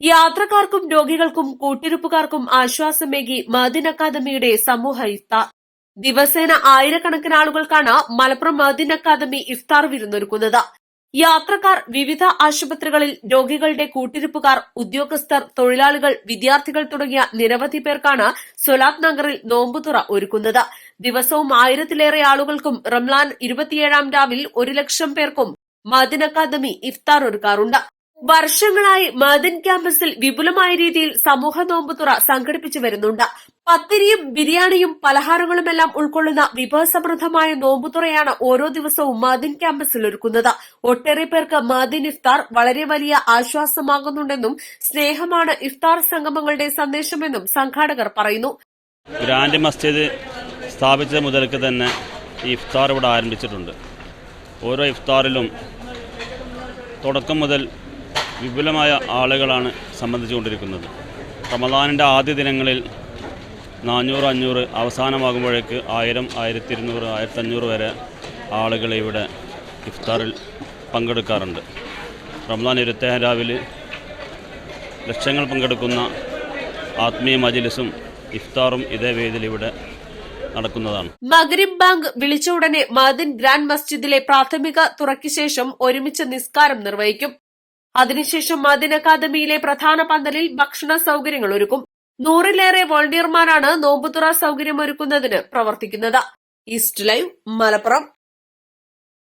യാത്രക്കാർക്കും രോഗികൾക്കും കൂട്ടിരിപ്പുകാർക്കും ആശ്വാസമേകി മദിൻ അക്കാദമിയുടെ സമൂഹ ഇഫ്താർ. ദിവസേന ആയിരക്കണക്കിന് ആളുകൾക്കാണ് മലപ്പുറം മദിൻ അക്കാദമി ഇഫ്താർ വിരുന്നൊരുക്കുന്നത്. യാത്രക്കാർ വിവിധ ആശുപത്രികളിൽ രോഗികളുടെ കൂട്ടിരിപ്പുകാർ ഉദ്യോഗസ്ഥർ തൊഴിലാളികൾ വിദ്യാർത്ഥികൾ തുടങ്ങിയ നിരവധി പേർക്കാണ് സൊലാത്ത് നഗറിൽ നോമ്പുതുറ ഒരുക്കുന്നത്. ദിവസവും ആയിരത്തിലേറെ ആളുകൾക്കും റംലാൻ ഇരുപത്തിയേഴാം രാവിൽ ഒരു ലക്ഷം പേർക്കും മദിൻ അക്കാദമി ഇഫ്താർ ഒരുക്കാറുണ്ട്. വർഷങ്ങളായി മദൻ ക്യാമ്പസിൽ വിപുലമായ രീതിയിൽ സമൂഹ നോമ്പുതുറ സംഘടിപ്പിച്ചു വരുന്നുണ്ട്. പത്തിരിയും ബിരിയാണിയും പലഹാരങ്ങളുമെല്ലാം ഉൾക്കൊള്ളുന്ന വിഭവസമൃദ്ധമായ നോമ്പുതുറയാണ് ഓരോ ദിവസവും മദൻ ക്യാമ്പസിൽ ഒരുക്കുന്നത്. ഒട്ടേറെ പേർക്ക് മദൻ ഇഫ്താർ വളരെ വലിയ ആശ്വാസമാകുന്നുണ്ടെന്നും സ്നേഹമാണ് ഇഫ്താർ സംഗമങ്ങളുടെ സന്ദേശമെന്നും സംഘാടകർ പറയുന്നു. ഗ്രാൻഡ് മസ്ജിദ് സ്ഥാപിച്ചത് മുതൽക്ക് തന്നെ ഈ ഇഫ്താർ ഇവിടെ ആരംഭിച്ചിട്ടുണ്ട്. ഓരോ ഇഫ്താറിലും തുടക്കം മുതൽ വിപുലമായ ആളുകളാണ് സംബന്ധിച്ചുകൊണ്ടിരിക്കുന്നത്. റമദാനിന്റെ ആദ്യ ദിനങ്ങളിൽ നാനൂറ് അഞ്ഞൂറ് അവസാനമാകുമ്പോഴേക്ക് ആയിരം ആയിരത്തി ഇരുന്നൂറ് ആയിരത്തഞ്ഞൂറ് വരെ ആളുകൾ ഇവിടെ ഇഫ്താറിൽ പങ്കെടുക്കാറുണ്ട്. റമദാൻ ഇരുത്തേ രാവിലെ ലക്ഷങ്ങൾ പങ്കെടുക്കുന്ന ആത്മീയ മജിലിസും ഇഫ്താറും ഇതേ വേദിയിൽ ഇവിടെ നടക്കുന്നതാണ്. മഗ്രിബ് ബാങ്ക് വിളിച്ച ഉടനെ മദിൻ ഗ്രാൻഡ് മസ്ജിദിലെ പ്രാഥമിക തുറയ്ക്ക് ശേഷം ഒരുമിച്ച് നിസ്കാരം നിർവഹിക്കും. അതിനുശേഷം മദിൻ അക്കാദമിയിലെ പ്രധാന പന്തലിൽ ഭക്ഷണ സൗകര്യങ്ങൾ ഒരുക്കും. നൂറിലേറെ വോളണ്ടിയർമാരാണ് നോമ്പുതുറ സൗകര്യമൊരുക്കുന്നതിന് പ്രവർത്തിക്കുന്നത്. East live Malappuram.